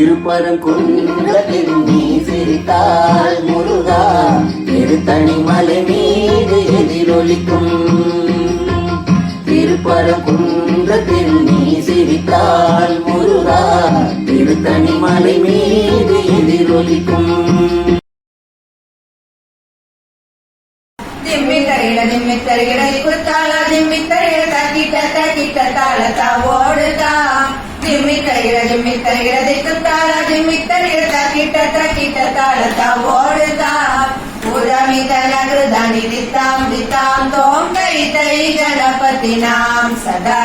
திருப்பரம் கொண்ட பெருந்தி சிரித்தாள் முருகா திருத்தணி மலை மீது எதிரொலிக்கும். திருப்பரம் கொண்ட பெருந்தி சிரித்தாள் முருகா திருத்தணி மலை மீது எதிரொலிக்கும். திம்மித்தரையில திம்மித்தரையில கொடுத்தாளா திம்மித்தரையில தட்டிட்ட தட்டிட்ட தாள தாவோடு జిమ్మి తరిగిర జిమ్మి తరిగిర దిక్కుతాడ జిమ్మి తరిగిర తకిట తకిట తాడత తోం తై గణపతి సదా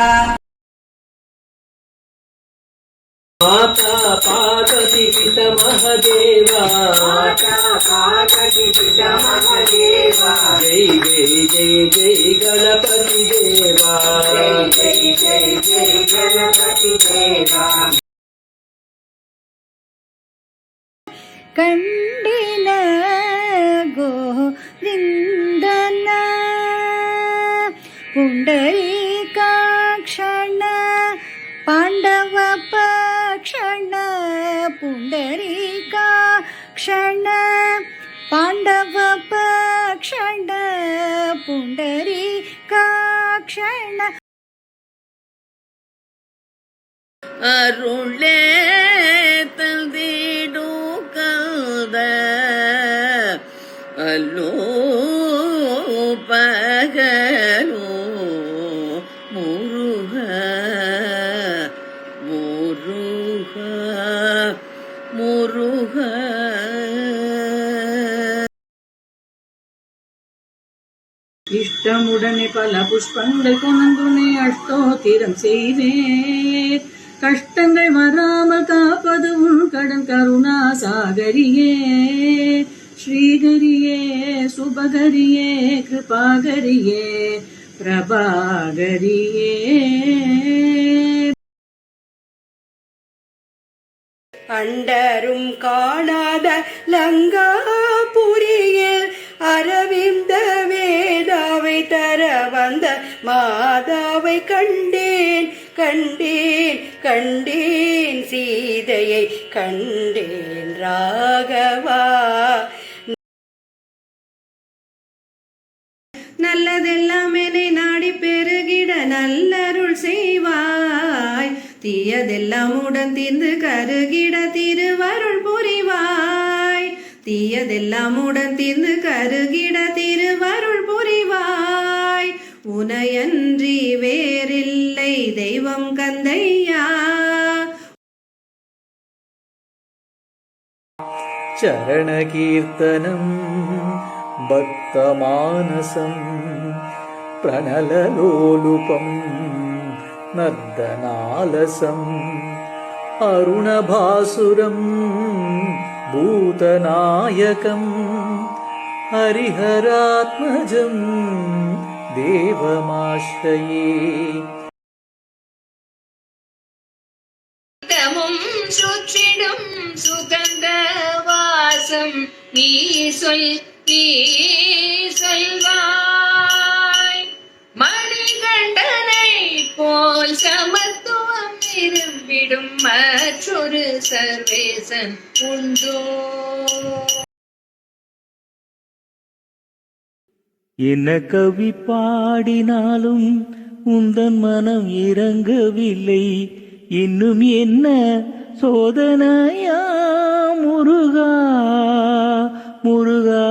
గణపతి దేవ ण पाण्डवपक्षण पुण्डरीकाक्षण अरुणे तल्दीडु कल्द अल्लोप முருக. இஷ்டமுடனே பல புஷ்பங்கள் கொணந்துனே அஷ்டோத்திரம் செய்தேன் கஷ்டங்கள் வராமல் காப்பது உன் கடன் கருணா சாகரியே. ஸ்ரீகரியே சுபகரியே கிருபாகரியே பிரபாகரியே அண்டரும் காணாத லங்காபுரியில் அரவிந்த வேதாவை தர வந்த மாதாவை கண்டேன் கண்டேன் கண்டேன். சீதையை கண்டேன் ராகவா. நல்லதெல்லாம் என்னை நாடி பெருகிட நல்லருள் செய்வாய். தீயதெல்லாம் உடன் தீர்ந்து கருகிட திருவருள் புரிவாய் தீயதெல்லாம் உடன் தீர்ந்து கருகிட திருவருள் புரிவாய் உனையன்றி வேறில்லை தெய்வம் கந்தையா चरणकीर्तनम् भक्तमानसम् प्रणललोलुपम् नर्दनालसम् अरुणभासुरम् भूतनायकम् हरिहरात्मजम् देवमाश्रये நித்தமும் சுற்றிடும் சுகந்த வாசம் நீ சொல் நீ போல் சமத்துவம் விரும்பிடும் மற்றொரு சர்வேசன் உண்டோ? என்ன கவி பாடினாலும் உந்தன் மனம் இறங்கவில்லை. இன்னும் என்ன சோதனையா முருகா முருகா?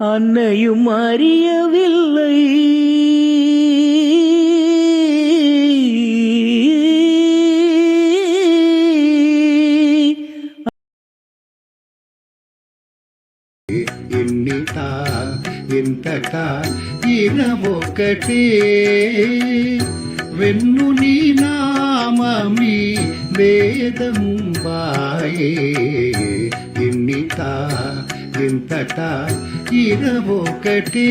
அன்னையும் அறியவில்லை ఎన్నిట ఇంతట ఇరవొకటే వెన్ను నీ నామమి వేదముంబాయే ఎన్నిట గింతట ఇరవొకటే.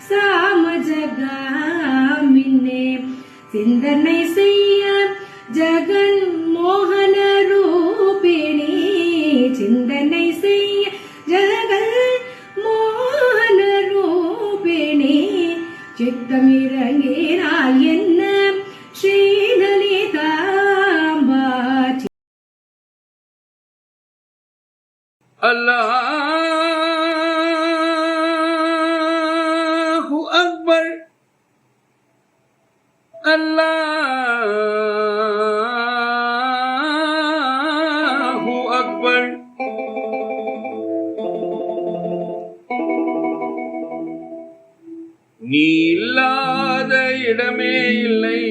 సామ జగామినే సిందనై సయ్య జగన్ మోహన రూపిణి. చిందనై సయ్య జగన్ మోహన రూపిణి. చిత్తమిరంగిరా ఎన్న அல்லாஹு அக்பர் அல்லாஹு அக்பர் நீ இல்லாத இடமே இல்லை.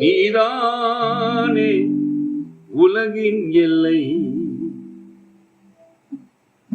நீதானே உலகின் எல்லை.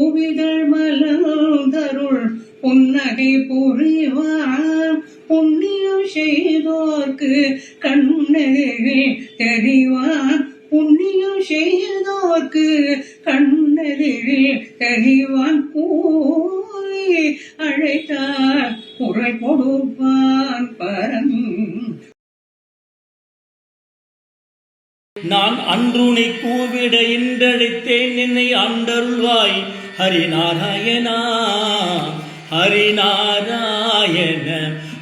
பூவிதழ் மலர்ந்தருள் புன்னகை புரிவார். புண்ணியம் செய்தோர்க்கு கண்ணெதிரில் தெரிவார். புண்ணியம் செய்தோர்க்கு கண்ணெதிரில் தெரிவான் கூறி அழைத்தார் குறை கொடுப்பான் பரம் நான் அன்றுனை கூவிட இன்றழைத்தேன் என்னை அண்டருள்வாய் ஹரிநாராயணா ஹரிநாராயண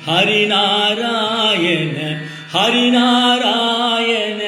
ஹரிநாராயண ஹரிநாராயண